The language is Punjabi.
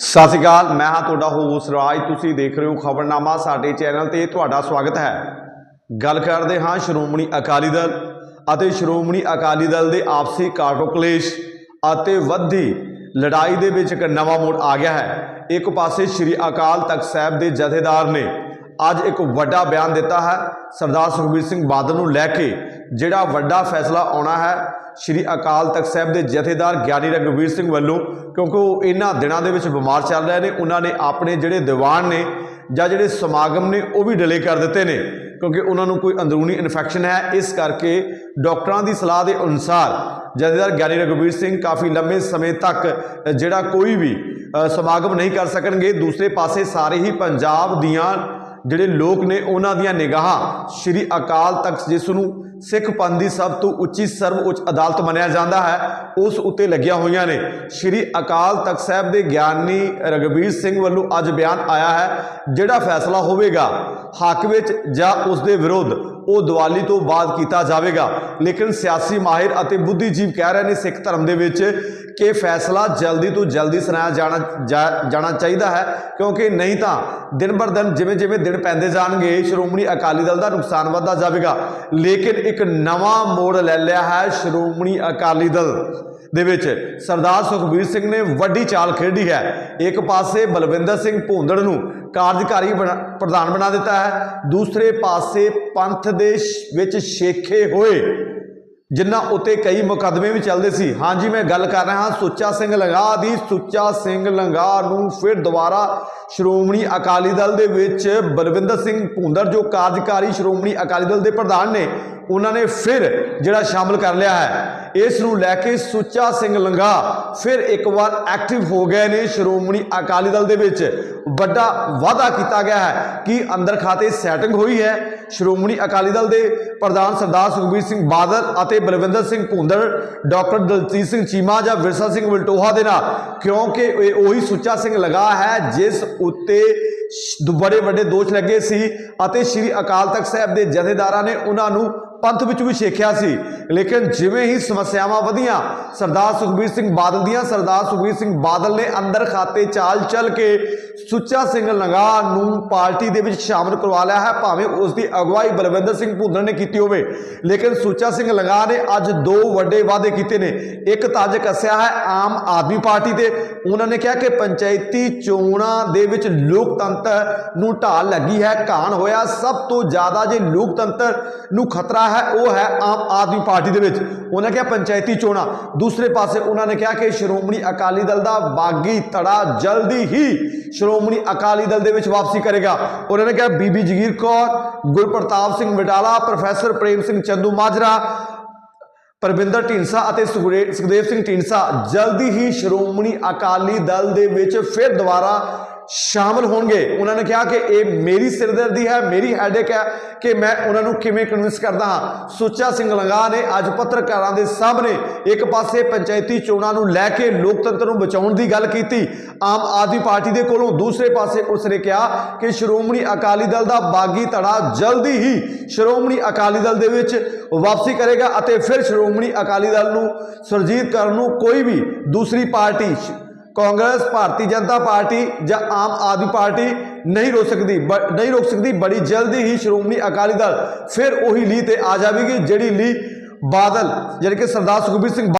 ਸਤਿ ਸ਼੍ਰੀ ਅਕਾਲ, ਮੈਂ ਹਾਂ ਤੁਹਾਡਾ ਹੋਸਟ ਰਾਜ। ਤੁਸੀਂ ਦੇਖ ਰਹੇ ਹੋ ਖਬਰਨਾਮਾ ਸਾਡੇ ਚੈਨਲ ਤੇ, ਤੁਹਾਡਾ ਸਵਾਗਤ ਹੈ। ਗੱਲ ਕਰਦੇ ਹਾਂ ਸ਼੍ਰੋਮਣੀ ਅਕਾਲੀ ਦਲ ਅਤੇ ਸ਼੍ਰੋਮਣੀ ਅਕਾਲੀ ਦਲ ਦੇ ਆਪਸੀ ਕਾਟੋ ਕਲੇਸ਼ ਅਤੇ ਵੱਧਦੀ ਲੜਾਈ ਦੇ ਵਿੱਚ ਇੱਕ ਨਵਾਂ ਮੋੜ ਆ ਗਿਆ ਹੈ। ਇੱਕ ਪਾਸੇ ਸ਼੍ਰੀ ਅਕਾਲ ਤਖਤ ਸਾਹਿਬ ਦੇ ਜਥੇਦਾਰ ਨੇ ਅੱਜ ਇੱਕ ਵੱਡਾ ਬਿਆਨ ਦਿੱਤਾ ਹੈ। ਸਰਦਾਰ ਸੁਖਬੀਰ ਸਿੰਘ ਬਾਦਲ ਨੂੰ ਲੈ ਕੇ ਜਿਹੜਾ ਵੱਡਾ ਫੈਸਲਾ ਆਉਣਾ ਹੈ, ਸ਼੍ਰੀ ਅਕਾਲ ਤਖਤ ਸਾਹਿਬ ਦੇ ਜਥੇਦਾਰ ਗਿਆਨੀ ਰਘਵੀਰ ਸਿੰਘ ਵੱਲੋਂ, ਕਿਉਂਕਿ ਉਹ ਇਹਨਾਂ ਦਿਨਾਂ ਦੇ ਵਿੱਚ ਬਿਮਾਰ ਚੱਲ ਰਹੇ ਨੇ, ਉਹਨਾਂ ਨੇ ਆਪਣੇ ਜਿਹੜੇ ਦੀਵਾਨ ਨੇ ਜਾਂ ਜਿਹੜੇ ਸਮਾਗਮ ਨੇ, ਉਹ ਵੀ ਡਿਲੇ ਕਰ ਦਿੱਤੇ ਨੇ, ਕਿਉਂਕਿ ਉਹਨਾਂ ਨੂੰ ਕੋਈ ਅੰਦਰੂਨੀ ਇਨਫੈਕਸ਼ਨ ਹੈ। ਇਸ ਕਰਕੇ ਡਾਕਟਰਾਂ ਦੀ ਸਲਾਹ ਦੇ ਅਨੁਸਾਰ ਜਥੇਦਾਰ ਗਿਆਨੀ ਰਘਵੀਰ ਸਿੰਘ ਕਾਫੀ ਲੰਮੇ ਸਮੇਂ ਤੱਕ ਜਿਹੜਾ ਕੋਈ ਵੀ ਸਮਾਗਮ ਨਹੀਂ ਕਰ ਸਕਣਗੇ। ਦੂਸਰੇ ਪਾਸੇ ਸਾਰੇ ਹੀ ਪੰਜਾਬ ਦੀਆਂ ਜਿਹੜੇ ਲੋਕ ਨੇ ਉਹਨਾਂ ਦੀਆਂ ਨਿਗਾਹਾਂ ਸ਼੍ਰੀ ਅਕਾਲ ਤਖਤ ਜਿਸ ਨੂੰ ਸਿੱਖ ਪੰਥ ਦੀ ਸਭ ਤੋਂ ਉੱਚੀ ਸਰਵ ਉੱਚ ਅਦਾਲਤ ਮੰਨਿਆ ਜਾਂਦਾ ਹੈ, ਉਸ ਉੱਤੇ ਲੱਗੀਆਂ ਹੋਈਆਂ ਨੇ। ਸ਼੍ਰੀ ਅਕਾਲ ਤਖਤ ਸਾਹਿਬ ਦੇ ਗਿਆਨੀ ਰਗਵੀਰ ਸਿੰਘ ਵੱਲੋਂ ਅੱਜ ਬਿਆਨ ਆਇਆ ਹੈ, ਜਿਹੜਾ ਫੈਸਲਾ ਹੋਵੇਗਾ ਹੱਕ ਵਿੱਚ ਜਾਂ ਉਸ ਦੇ ਵਿਰੁੱਧ ਉਹ ਦੀਵਾਲੀ ਤੋਂ ਬਾਅਦ ਕੀਤਾ ਜਾਵੇਗਾ। ਲੇਕਿਨ ਸਿਆਸੀ ਮਾਹਿਰ ਅਤੇ ਬੁੱਧੀਜੀਵ ਕਹਿ ਰਹੇ ਨੇ ਸਿੱਖ ਧਰਮ ਦੇ ਵਿੱਚ ਕਿ ਫੈਸਲਾ ਜਲਦੀ ਤੋਂ ਜਲਦੀ ਸੁਣਾਇਆ ਜਾਣਾ ਜਾ- ਜਾਣਾ ਚਾਹੀਦਾ ਹੈ, ਕਿਉਂਕਿ ਨਹੀਂ ਤਾਂ ਦਿਨ ਬਰ ਦਿਨ ਜਿਵੇਂ ਜਿਵੇਂ ਦਿਨ ਪੈਂਦੇ ਜਾਣਗੇ, ਸ਼੍ਰੋਮਣੀ ਅਕਾਲੀ ਦਲ ਦਾ ਨੁਕਸਾਨ ਵੱਧਦਾ ਜਾਵੇਗਾ। ਲੇਕਿਨ ਇੱਕ ਨਵਾਂ ਮੋੜ ਲੈ ਲਿਆ ਹੈ ਸ਼੍ਰੋਮਣੀ ਅਕਾਲੀ ਦਲ। ਦੇ ਵਿੱਚ ਸਰਦਾਰ ਸੁਖਬੀਰ ਸਿੰਘ ਨੇ ਵੱਡੀ ਚਾਲ ਖੇਡੀ ਹੈ। ਇੱਕ ਪਾਸੇ ਬਲਵਿੰਦਰ ਸਿੰਘ ਭੂੰਦੜ ਨੂੰ ਕਾਰਜਕਾਰੀ ਬਣਾ- ਪ੍ਰਧਾਨ ਬਣਾ ਦਿੱਤਾ ਹੈ। ਦੂਸਰੇ ਪਾਸੇ ਪੰਥ ਦੇ ਵਿੱਚ ਸ਼ੇਖੇ ਹੋਏ। ਜਿਨ੍ਹਾਂ ਉੱਤੇ ਕਈ ਮੁਕੱਦਮੇ ਵੀ ਚੱਲਦੇ ਸੀ। ਹਾਂਜੀ ਮੈਂ ਗੱਲ ਕਰ ਰਿਹਾ ਹਾਂ ਸੁੱਚਾ ਸਿੰਘ ਲੰਗਾ ਦੀ। ਸੁੱਚਾ ਸਿੰਘ ਲੰਗਾ ਨੂੰ ਫਿਰ ਦੁਬਾਰਾ ਸ਼੍ਰੋਮਣੀ ਅਕਾਲੀ ਦਲ ਦੇ ਵਿੱਚ ਬਲਵਿੰਦਰ ਸਿੰਘ ਭੁੰਦਰ, ਜੋ ਕਾਰਜਕਾਰੀ ਸ਼੍ਰੋਮਣੀ ਅਕਾਲੀ ਦਲ ਦੇ ਪ੍ਰਧਾਨ ਨੇ, ਉਹਨਾਂ ਨੇ ਫਿਰ ਜਿਹੜਾ ਸ਼ਾਮਲ ਕਰ ਲਿਆ ਹੈ, ਇਸ ਨੂੰ ਲੈ ਕੇ ਸੁੱਚਾ ਸਿੰਘ ਲੰਗਾ ਫਿਰ ਇੱਕ ਵਾਰ ਐਕਟਿਵ ਹੋ ਗਏ ਨੇ ਸ਼੍ਰੋਮਣੀ ਅਕਾਲੀ ਦਲ ਦੇ ਵਿੱਚ। ਵੱਡਾ ਵਾਅਦਾ ਕੀਤਾ ਗਿਆ ਹੈ ਕਿ ਅੰਦਰ ਖਾਤੇ ਸੈਟਿੰਗ ਹੋਈ ਹੈ। ਸ਼੍ਰੋਮਣੀ ਅਕਾਲੀ ਦਲ ਦੇ ਪ੍ਰਧਾਨ ਸਰਦਾਰ ਸੁਖਬੀਰ ਸਿੰਘ ਬਾਦਲ ਅਤੇ ਬਲਵਿੰਦਰ ਸਿੰਘ ਭੁੰਦੜ, ਡਾਕਟਰ ਦਲਜੀਤ ਸਿੰਘ ਚੀਮਾ ਜਾਂ ਵਿਰਸਾ ਸਿੰਘ ਵਲਟੋਹਾ ਦੇ ਨਾਲ, ਕਿਉਂਕਿ ਇਹ ਉਹੀ ਸੁੱਚਾ ਸਿੰਘ ਲਗਾ ਹੈ ਜਿਸ ਉੱਤੇ ਸ਼- ਬੜੇ ਵੱਡੇ ਦੋਸ਼ ਲੱਗੇ ਸੀ ਅਤੇ ਸ੍ਰੀ ਅਕਾਲ ਤਖਤ ਸਾਹਿਬ ਦੇ ਜਥੇਦਾਰਾਂ ਨੇ ਉਹਨਾਂ ਨੂੰ ਪੰਥ ਵਿੱਚ ਵੀ ਛੇਕਿਆ ਸੀ। ਲੇਕਿਨ ਜਿਵੇਂ ਹੀ ਸਮੱਸਿਆਵਾਂ ਵਧੀਆਂ, ਸਰਦਾਰ ਸੁਖਬੀਰ ਸਿੰਘ ਬਾਦਲ ਦੀਆਂ, ਸਰਦਾਰ ਸੁਖਬੀਰ ਸਿੰਘ ਬਾਦਲ ਨੇ ਅੰਦਰ ਖਾਤੇ ਚਾਲ ਚੱਲ ਕੇ ਸੁੱਚਾ ਸਿੰਘ ਲੰਗਾ ਨੂੰ ਪਾਰਟੀ ਦੇ ਵਿੱਚ ਸ਼ਾਮਲ ਕਰਵਾ ਲਿਆ ਹੈ, ਭਾਵੇਂ ਉਸ ਦੀ ਅਗਵਾਈ ਬਲਵਿੰਦਰ ਸਿੰਘ ਭੁੰਦੜ ਨੇ ਕੀਤੀ ਹੋਵੇ। ਲੇਕਿਨ ਸੁੱਚਾ ਸਿੰਘ ਲੰਗਾ ਨੇ ਅੱਜ ਦੋ ਵੱਡੇ ਵਾਅਦੇ ਕੀਤੇ ਨੇ। ਇੱਕ ਤਾਂ ਅੱਜ ਕੱਸਿਆ ਹੈ ਆਮ ਆਦਮੀ ਪਾਰਟੀ ਤੇ। ਉਹਨਾਂ ਨੇ ਕਿਹਾ ਕਿ ਪੰਚਾਇਤੀ ਚੋਣਾਂ ਦੇ ਵਿੱਚ ਲੋਕਤੰਤਰ ਨੂੰ ਢਾਲ ਲੱਗੀ ਹੈ। ਘਾਣ ਹੋਇਆ ਸਭ ਤੋਂ ਜ਼ਿਆਦਾ ਜੇ ਲੋਕਤੰਤਰ ਨੂੰ ਖਤਰਾ ਹੈ, ਉਹ ਹੈ ਆਮ ਆਦਮੀ ਪਾਰਟੀ ਦੇ ਵਿੱਚ। ਉਹਨਾਂ ਕਿਹਾ ਪੰਚਾਇਤੀ ਚੋਣਾਂ। ਦੂਸਰੇ ਪਾਸੇ ਉਹਨਾਂ ਨੇ ਕਿਹਾ ਕਿ ਸ਼੍ਰੋਮਣੀ ਅਕਾਲੀ ਦਲ ਦਾ ਬਾਗੀ ਧੜਾ ਜਲਦੀ ਹੀ ਸ਼੍ਰੋਮਣੀ ਅਕਾਲੀ ਦਲ ਦੇ ਵਿੱਚ ਵਾਪਸੀ ਕਰੇਗਾ। ਉਹਨਾਂ ਨੇ ਕਿਹਾ, ਬੀਬੀ ਜਗੀਰ ਕੌਰ, ਗੁਰਪ੍ਰਤਾਪ ਸਿੰਘ ਵਡਾਲਾ, ਪ੍ਰੋਫੈਸਰ ਪ੍ਰੇਮ ਸਿੰਘ ਚੰਦੂ ਮਾਜਰਾ, ਪਰਵਿੰਦਰ ਢੀਂਸਾ ਅਤੇ ਸੁਖਦੇ- ਸੁਖਦੇਵ ਸਿੰਘ ਢੀਂਸਾ ਜਲਦੀ ਹੀ ਸ਼੍ਰੋਮਣੀ ਅਕਾਲੀ ਦਲ ਦੇ ਵਿੱਚ ਫਿਰ ਦੁਬਾਰਾ ਸ਼ਾਮਲ ਹੋਣਗੇ। ਉਹਨਾਂ ਨੇ ਕਿਹਾ ਕਿ ਇਹ ਮੇਰੀ ਸਿਰਦਰਦੀ ਹੈ, ਮੇਰੀ ਹੈਡੇਕ ਹੈ ਕਿ ਮੈਂ ਉਹਨਾਂ ਨੂੰ ਕਿਵੇਂ ਕਨਵਿੰਸ ਕਰਦਾ ਹਾਂ। ਸੁੱਚਾ ਸਿੰਘ ਲੰਗਾ ਨੇ ਅੱਜ ਪੱਤਰਕਾਰਾਂ ਦੇ ਸਾਹਮਣੇ ਇੱਕ ਪਾਸੇ ਪੰਚਾਇਤੀ ਚੋਣਾਂ ਨੂੰ ਲੈ ਕੇ ਲੋਕਤੰਤਰ ਨੂੰ ਬਚਾਉਣ ਦੀ ਗੱਲ ਕੀਤੀ। ਆਮ ਆਦਮੀ ਪਾਰਟੀ ਦੇ ਕੋਲੋਂ ਦੂਸਰੇ ਪਾਸੇ ਉਸ ਨੇ ਕਿਹਾ ਕਿ ਸ਼੍ਰੋਮਣੀ ਅਕਾਲੀ ਦਲ ਦਾ ਬਾਗੀ ਧੜਾ ਜਲਦੀ ਹੀ ਸ਼੍ਰੋਮਣੀ ਅਕਾਲੀ ਦਲ ਦੇ ਵਿੱਚ ਵਾਪਸੀ ਕਰੇਗਾ ਅਤੇ ਫਿਰ ਸ਼੍ਰੋਮਣੀ ਅਕਾਲੀ ਦਲ ਨੂੰ ਸੁਰਜੀਤ ਕਰਨ ਨੂੰ ਕੋਈ ਵੀ ਦੂਸਰੀ ਪਾਰਟੀ ਕਾਂਗਰਸ, ਭਾਰਤੀ ਜਨਤਾ ਪਾਰਟੀ ਜਾਂ ਆਮ ਆਦਮੀ ਪਾਰਟੀ ਨਹੀਂ ਰੋਕ ਸਕਦੀ, ਬ- ਨਹੀਂ ਰੋਕ ਸਕਦੀ। ਬੜੀ ਜਲਦੀ ਹੀ ਸ਼੍ਰੋਮਣੀ ਅਕਾਲੀ ਦਲ ਫਿਰ ਉਹੀ ਲੀ ਤੇ ਆ ਜਾਵੇਗੀ, ਜਿਹੜੀ ਲੀ ਬਾਦਲ ਜਿਹੜੇ ਕਿ ਸਰਦਾਰ ਸੁਖਬੀਰ ਸਿੰਘ